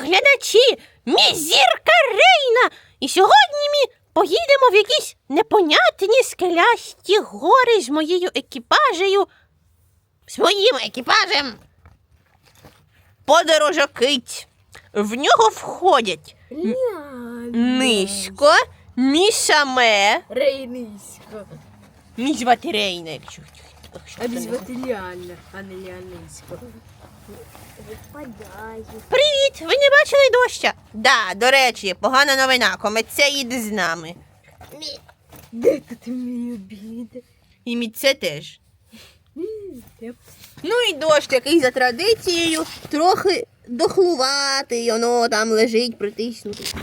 глядачі! Мій зірка Рейна! І сьогодні ми поїдемо в якісь непонятні скелясті гори з моєю екіпажею. З моїм екіпажем. Подорожокить. В нього входять низько, місаме, Рейнисько. мій звати Рейна, якщо А звати Ліанна, а не Ліанисько. Привіт! Ви не бачили доща? Да, до речі, погана новина. Комеця їде з нами. Де ти мій обід? І міце теж. Ну і дощ, який за традицією трохи дохлуватий, воно там лежить притиснутий.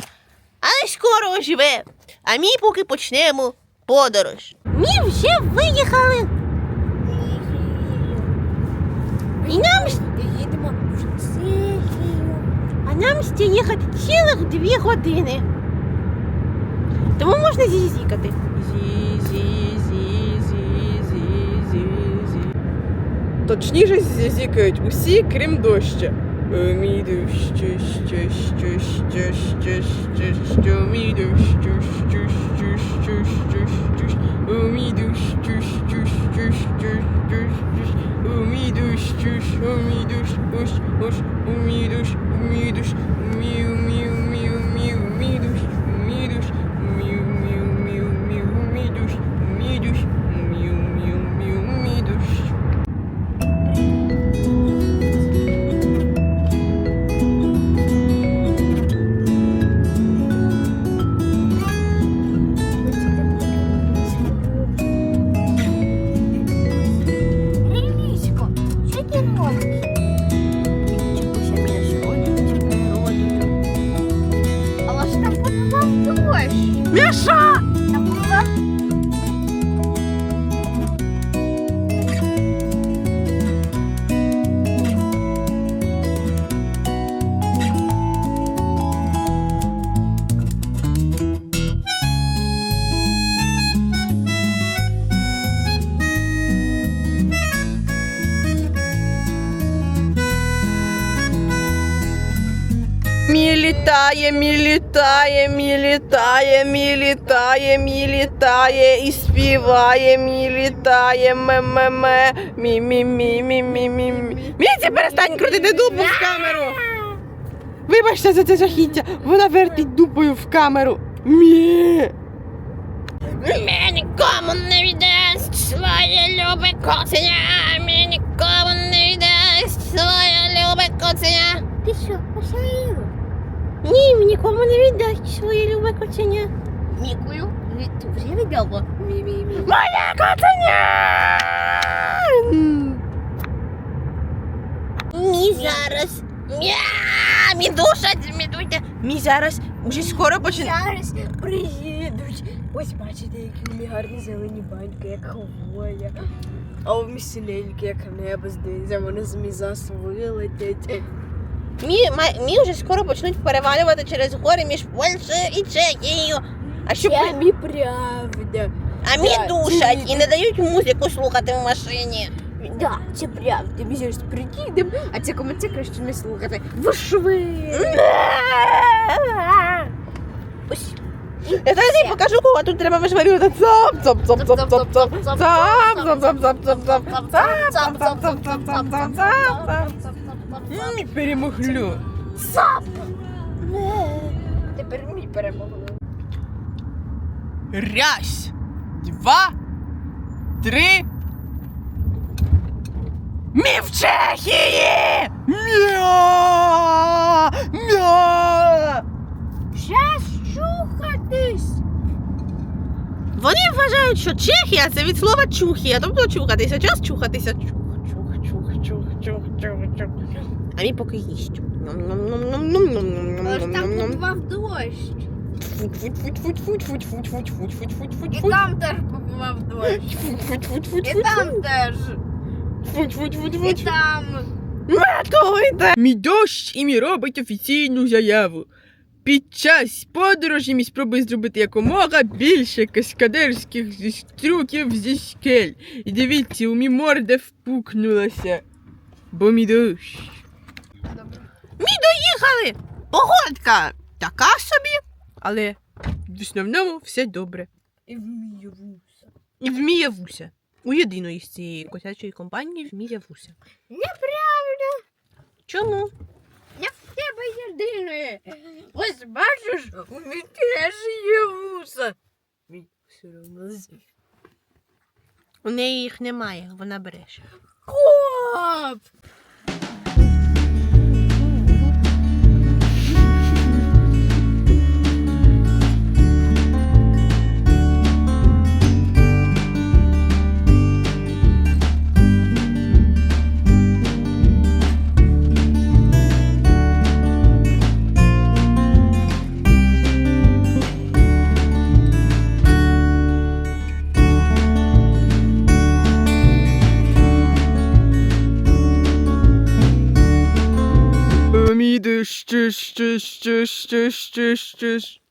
Але скоро оживе. А ми поки почнемо подорож. Ми вже виїхали. І нам, Їдемо в Чехію. а нам ще їхати цілих дві години. Тому можна зізікати. Точніше зізікають усі, крім доща. Е, Мій дощ, що, що, що, що, що, що, що, мій дощ, що, що, що, що, що, що, О, мій що, що, що, що, що, що, мій що, що, мій дощ, ось, ось, о, мій дощ, о, мій Miesza! Літає, мі літає, мі літає, мі літає, мі літає і співає, мі літає, ме-ме-ме, мі-мі-мі-мі-мі-мі. Міці, перестань крутити дупу в камеру. Вибачте за це жахіття, вона вертить дупою в камеру. Мі. Мені нікому не віддасть своє любе коценя. Мені нікому не віддасть своє любе коценя. Ти що? Ні, нікому не віддасть своє любе коценя. Нікую. Ти вже віддала? Мі-мі-мі. Моє коценя! Мі зараз. Мя! Мі душать, мі зараз уже скоро почне. Зараз приїдуть. Ось бачите, які мені гарні зелені баньки, як хвоя. А у місіненьки, як небо здається, вони з мізасу вилетять. Мі, мі вже скоро почнуть перевалювати через гори між Польщею і Чехією. А щоб Це мі правда. а мі Да, душать і не дають музику слухати в машині. Да, це правда. Ми зараз приїдемо, а це коментар краще не слухати. Ви шви! Ось. Я зараз їй покажу, кого тут треба вишварювати. Цап, цап, цап, цап, цап, цап. Цап, цап, цап, цап, цап, цап. Цап, цап, цап, цап, цап, цап, цап, цап, цап. Мі перемоглю. Сап! Тепер мій перемогли. Раз, два, три. Мі в Чехії! Мя! Мя! час чухатись. Вони вважають, що Чехія це від слова чухія, тобто чухатися, час чухатися. Чух, чух, чух, чух, чух, чух, чух. А він поки їсть. Але ж Мій дощ і мій робить офіційну заяву. Під час подорожі мій спробує зробити якомога більше каскадерських зі- трюків зі скель. І дивіться, у мій морда впукнулася. Бо мій дощ. Ми доїхали. Погодка така собі. Але в основному все добре. І вміє вуса. І вміє вуся. У єдиної з цієї котячої компанії вміє вуся. Неправда. Чому? Тебе єдине. Ось бачиш, у мене теж є вуса. Все одно. У неї їх немає, вона бреше. Коп! Міде ще, ще, ще, ще, ще, ще.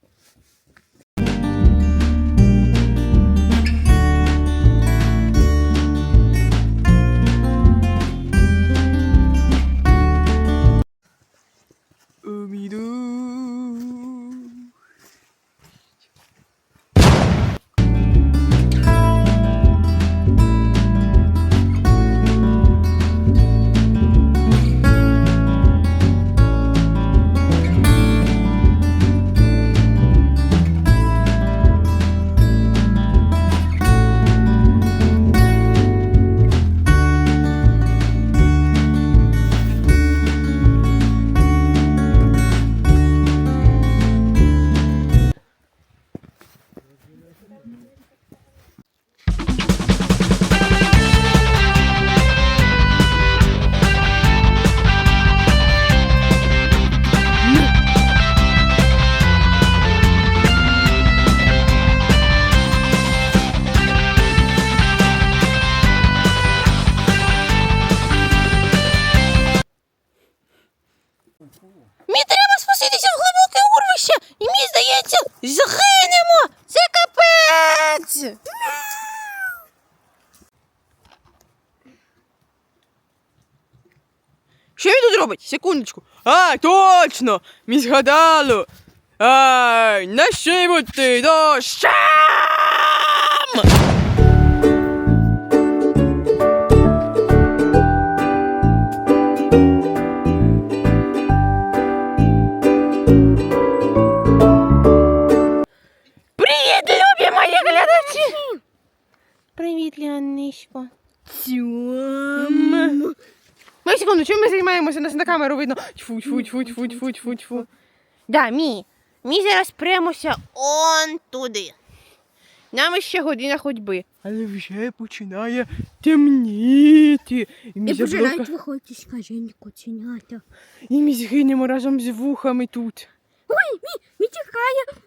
Треба в глибоке урвище, і мені здається, згинемо! Це капець! Що він тут робить? Секундочку. А, точно! Мені згадало. Ай, на що йому Ну, чим ми займаємося? Нас на камеру видно. Тьфу, тьфу, тьфу, тьфу, тьфу, тьфу, тьфу. Да, мій. Ми зараз премося он туди. Нам ще година ходьби. Але вже починає темніти. І ми, І пожирають заблока... виходьте, скажені котенята. і ми згинемо разом з вухами тут. Ой, мій, мій тікає.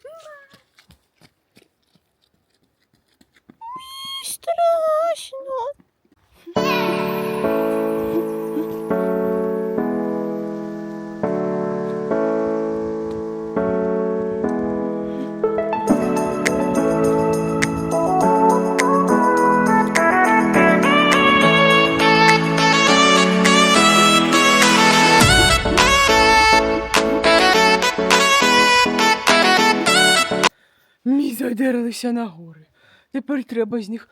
Страшно. Ми на гори. Тепер треба з них